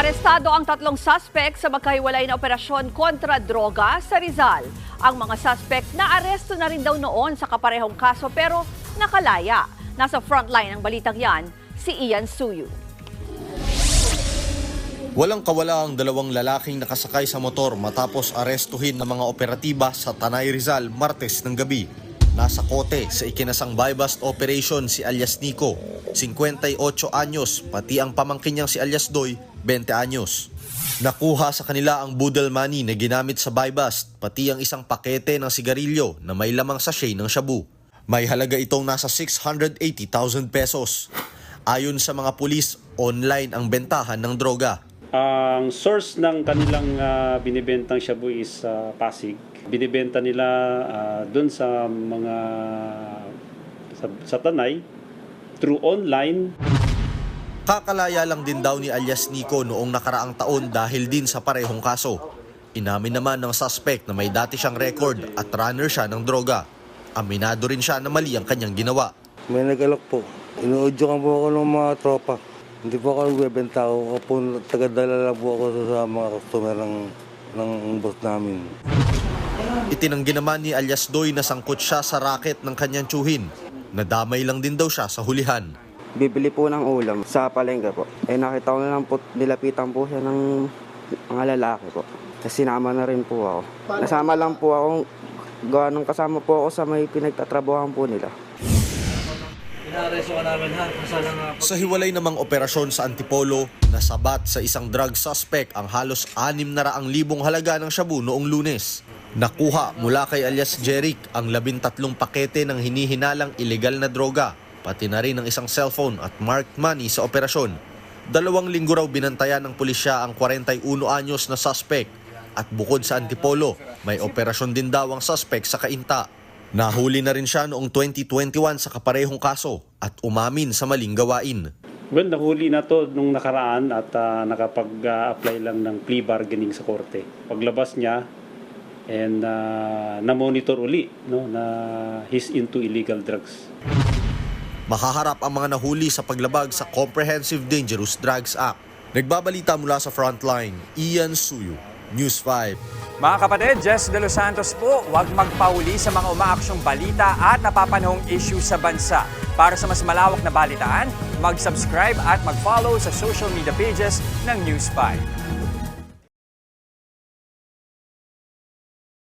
Arestado ang tatlong suspect sa magkahiwalay na operasyon kontra droga sa Rizal. Ang mga suspect na aresto na rin daw noon sa kaparehong kaso pero nakalaya. Nasa frontline ng balitang yan, si Ian Suyu. Walang kawala ang dalawang lalaking nakasakay sa motor matapos arestuhin ng mga operatiba sa Tanay Rizal Martes ng gabi. Nasa kote sa ikinasang buy-bust operation si alias Nico, 58 anyos, pati ang pamangkin niyang si alias Doy, 20 anyos. Nakuha sa kanila ang budel money na ginamit sa buy-bust, pati ang isang pakete ng sigarilyo na may lamang sachet ng shabu. May halaga itong nasa 680,000 pesos. Ayon sa mga pulis, online ang bentahan ng droga. Ang source ng kanilang ah, binibentang shabu is sa Pasig. Binibenta nila ah, doon sa mga sa, sa Tanay through online Kakalaya lang din daw ni alias Nico noong nakaraang taon dahil din sa parehong kaso. Inamin naman ng suspect na may dati siyang record at runner siya ng droga. Aminado rin siya na mali ang kanyang ginawa. May nag-alok po. Inuudyo po ako ng mga tropa. Hindi po ako nagbebenta ako. Ako po, tagadala lang po ako sa mga customer ng, ng boss namin. Itinanggi naman ni alias Doy na sangkot siya sa racket ng kanyang tsuhin. Nadamay lang din daw siya sa hulihan. Bibili po ng ulam sa palengke po. Eh nakita ko na lang po, nilapitan po siya ng mga lalaki po. Kasi sinama na rin po ako. Nasama lang po ako, gawa nung kasama po ako sa may pinagtatrabuhan po nila. Sa hiwalay namang operasyon sa Antipolo, nasabat sa isang drug suspect ang halos 600,000 halaga ng shabu noong lunes. Nakuha mula kay alias Jeric ang 13 pakete ng hinihinalang ilegal na droga, pati na rin ang isang cellphone at marked money sa operasyon. Dalawang linggo raw binantayan ng pulisya ang 41 anyos na suspect at bukod sa Antipolo, may operasyon din daw ang suspect sa Kainta. Nahuli na rin siya noong 2021 sa kaparehong kaso at umamin sa maling gawain. Well, nahuli na to nung nakaraan at ah, nakapag-apply lang ng plea bargaining sa korte. Paglabas niya, and ah, na-monitor uli no, na he's into illegal drugs. Mahaharap ang mga nahuli sa paglabag sa Comprehensive Dangerous Drugs Act. Nagbabalita mula sa Frontline, Ian Suyu, News 5. Mga kapatid, Jess De Los Santos po, huwag magpauli sa mga umaaksyong balita at napapanahong issue sa bansa. Para sa mas malawak na balitaan, mag-subscribe at mag-follow sa social media pages ng News 5.